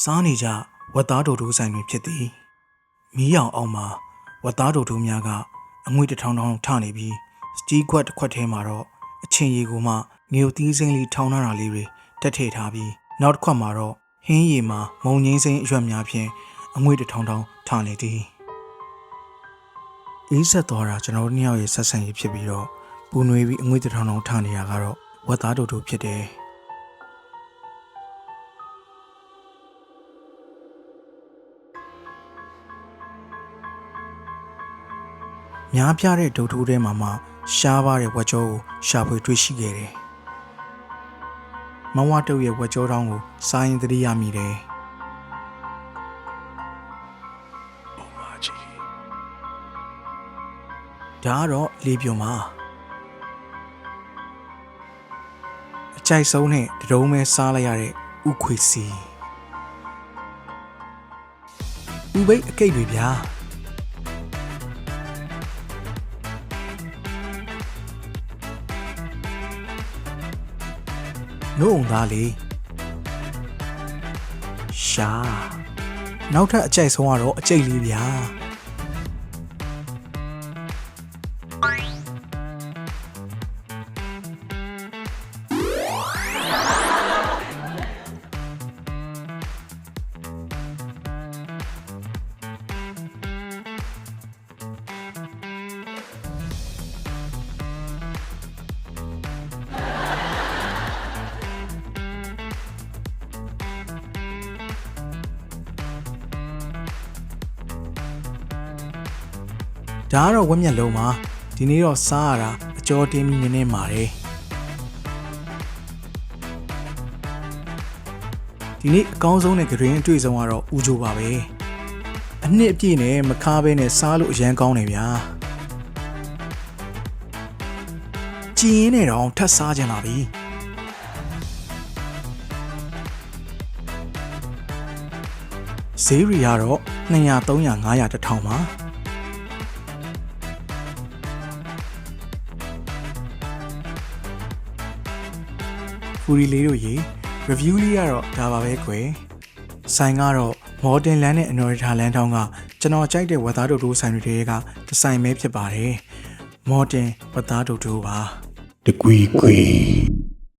စားနေကြဝတ်သားတို့တို့ဆိုင်တွေဖြစ်သည်မီးရောင်အောင်မှာဝတ်သားတို့တို့များကအငွေတစ်ထောင်ထောင်ထနေပြီးစတီးခွက်တစ်ခွက်ထဲမှာတော့အချင်းရီကိုမှငေုတ်သီးစိမ့်လေးထောင်းထားတာလေးတွေတက်ထည့်ထားပြီးနောက်တစ်ခွက်မှာတော့ဟင်းရီမှာမုံငင်းစိမ့်အရွက်များဖြင့်အငွေတစ်ထောင်ထောင်ထနေသည်အေးဆက်သွားတာကျွန်တော်တို့နှစ်ယောက်ရဲ့ဆက်ဆံရေးဖြစ်ပြီးတော့ပူနွေးပြီးအငွေတစ်ထောင်ထောင်ထနေရကတော့ဝတ်သားတို့တို့ဖြစ်တယ် များပြားတဲ့ဒုတ်ထိုးထဲမှာမှရှားပါတဲ့ဝက်ကြောကိုရှာဖွေတွေ့ရှိခဲ့တယ်။မဝတုတ်ရဲ့ဝက်ကြောတောင်းကိုစားရင်သတိရမိတယ်။ဘုံမကြီးဒါကတော့လေပြွန်မှာအကြိုက်ဆုံးနဲ့တရုံးမဲစားလိုက်ရတဲ့ဥခွေစီဥပိတ်အကိတ်တွေဗျာ နှုတ်အောင်သားလေရှာနောက်ထပ်အကြိုက်ဆုံးကတော့အကြိတ်လေးဗျာ ဒါကတော့ဝက်မျက်လုံးပါဒီနေ့တော့စားရတာအကျော်တင်းပြီးနည်းနည်းမာတယ်ဒီနေ့အကောင်းဆုံးတဲ့ဂရင်းအတွေ့အကြုံကတော့ဦးချိုပါပဲအနှစ်အပြည့်နဲ့မခါဘဲနဲ့စားလို့အရန်ကောင်းတယ်ဗျာကြည်ရင်နဲ့တော့ထပ်စားကြလာပြီဈေးရီကတော့200 300 500တစ်ထောင်ပါ ဖူရီလေးတို့ရေ review လေးကတော့ဒါပါပဲကွယ်ဆိုင်ကတော့ modern land နဲ့ anorita land town ကကျွန်တော်ကြိုက်တဲ့ဝက်သားတို့တို့ဆိုင်တွေတွေကဒီဆိုင်ပဲဖြစ်ပါတယ် modern ဝက်သားတို့တို့ပါတကွီကွီ